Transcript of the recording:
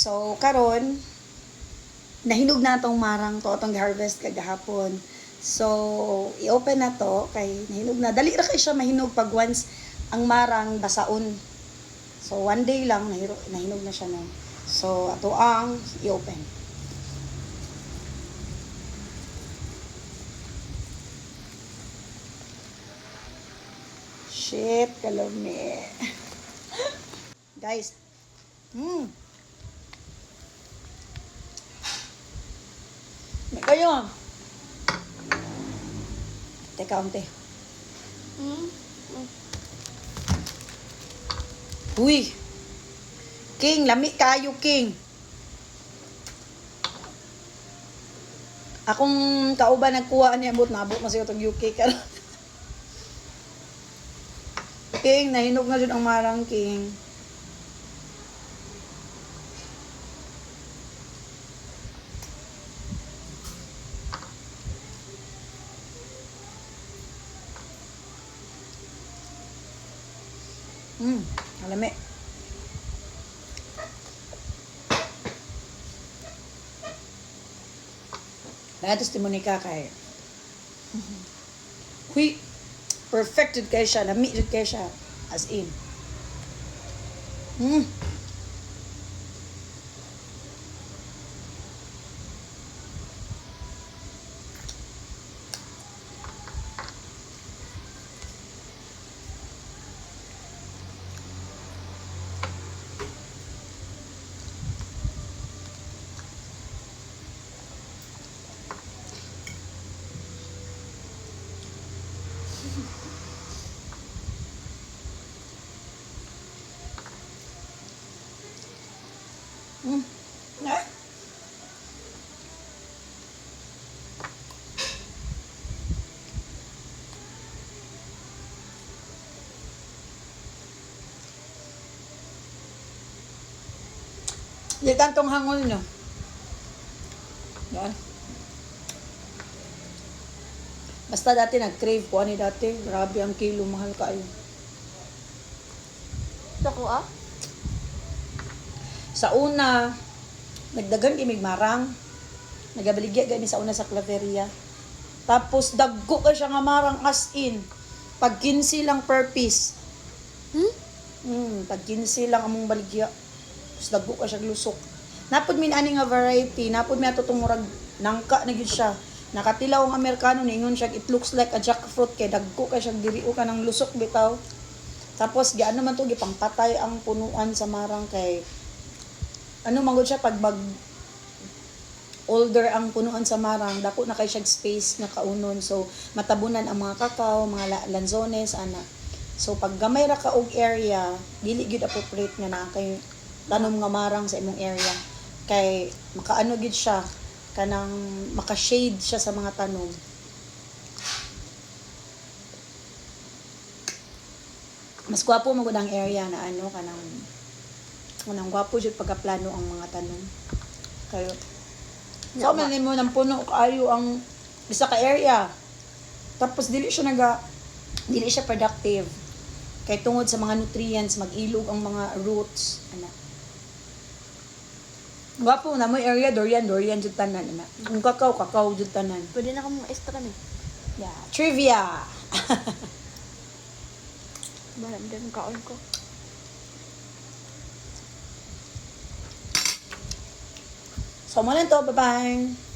So, karon nahinog na tong marang to atong harvest kagahapon. So, i-open na to kay nahinog na. Dali ra kay siya mahinog pag once ang marang basaon. So, one day lang nahinog na siya no. So, ato ang i-open. Shit, kalami. Guys, hmm. Kayo. Teka, unti. Hmm? Uy! King, lami kayo, King. Akong kauban nagkuha niya, abot na abot na siya itong UK ka. King, nahinog na dyan ang marang King. Hmm, alami. Lahat ni Monica kay. Huy, perfected kay siya, jud kay siya as in. Hmm. Hmm. Ah. Di tantong hangol no. Yan. Basta dati nag-crave ko ani dati. Grabe ang kilo, mahal kayo. Dako ah? Sa una, nagdagan kimig marang. Nagabaligya gani sa una sa claveria. Tapos dagko ka siya nga marang as in. Pag 15 lang per piece. Hmm? Hmm, pag 15 lang among baligya. Tapos dagko ka siya lusok. Napod min ani nga variety, napod mi ato tong murag nangka na gyud siya. Nakatilaw ang Amerikano ningon siya it looks like a jackfruit kay dagko ka siya diri ka ng lusok bitaw. Tapos giano man to gipangpatay ang punuan sa marang kay ano manggod siya pag mag older ang punuan sa marang dako na kay siya space nga kaunon. So matabunan ang mga kakao mga la- lanzones ana. So pag gamay ra ka og area dili gyud appropriate nga naa kay tanom nga marang sa imong area. Kay makaano gyud siya kanang maka-shade siya sa mga tanom. Mas gwapo mo ang area na ano kanang kanang gwapo jud pagkaplano ang mga tanom kayo So, man mo ng puno kaayo ang isa ka area. Tapos dili siya naga dili siya productive. Kay tungod sa mga nutrients, mag-ilog ang mga roots ana. Gwapo na mo area durian durian jud tanan ana. Kung kakao kakao jud tanan. Pwede na akong extra ni. Yeah, trivia. Balam din kaon ko. So mo lang to, bye-bye.